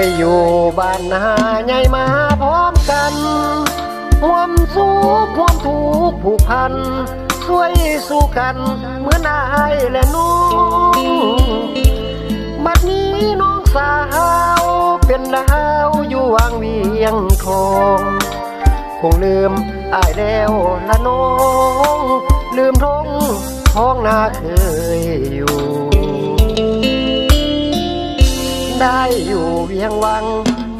ยอยู่บ้านนาใหญ่มาพร้อมกันห่วมสู้ห่วมถูกผูกพันช่วยสู้กันเหมือนนายและน้องบัดนี้น้องสาวเป็นดาวอยู่วางเวียงทองคงลืมอายแล้วละน้อง ลืมท้องท้องนาเคยอยู่ ได้อยู่เวียงวัง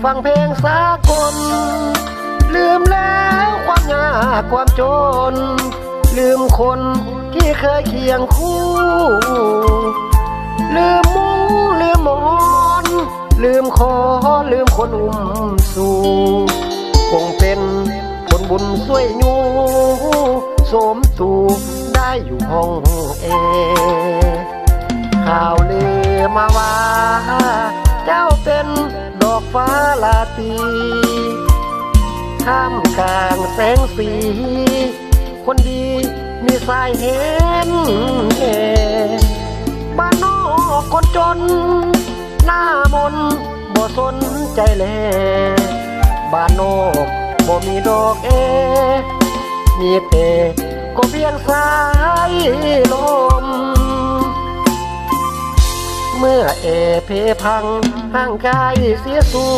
ฟังเพลงสากล ลืมแล้วความยากความจน ลืมคนที่เคยเคียงคู่ ลืมมุ้งลืมหมอน ลืมคอลืมคนอุ้มสู่คงเป็นผลบุญช่วยยูสมตูได้อยู่ห้องแอข่าวเลมาว่า ฟ้าลาตรีท่ามกลางแสงสี คนดีมีสายเห็นแห่บ้านนอกคนจน หน้ามนบ่สนใจแลบ้านนอกบ่มีดอกเอ มีแต่ก็เพียงสายลม มื่อเอเพพังห่างกายเสียสู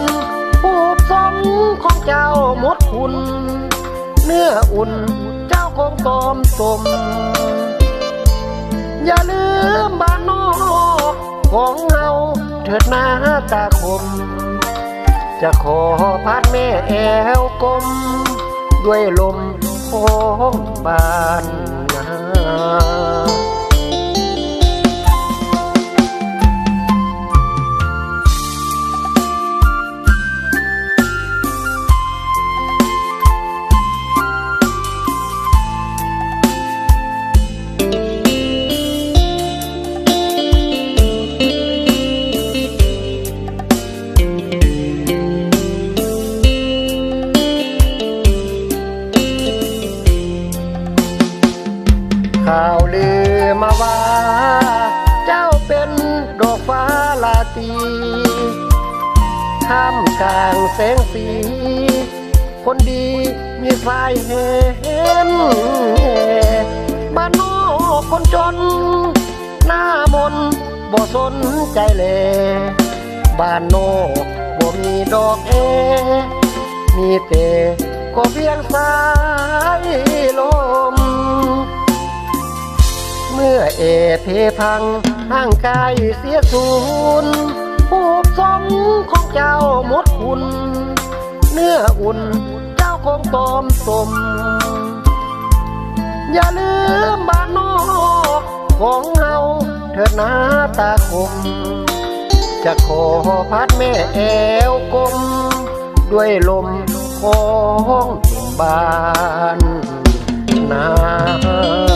ญผูบสองของเจ้าหมดคุณ เนื้ออุ่นเจ้าคงตอมสม อย่าลืมบ้านนอกของเฮาเถิดหน้าตาคม จะขอพัดแม่แอวกลม ด้วยลมของบ้านนา ข่าวลือมาว่า เจ้าเป็นดอกฟ้าลาตีท่ามกลางแสงสี คนดีมีสายเห็นบ้านนอกคนจน หน้ามนบ่สนใจเลบ้านนอกบ่มีดอกเอ มีแต่ก็เพียงสายลม เมื่อเอเพพังห่างกายเสียสูญผูบสองของเจ้าหมดคุณ เนื้ออุ่นเจ้าคงตอมสม อย่าลืมบ้านนอกของเฮาเถิดหน้าตาคม จะขอพัดแม่แอวกลม ด้วยลมของบ้านนา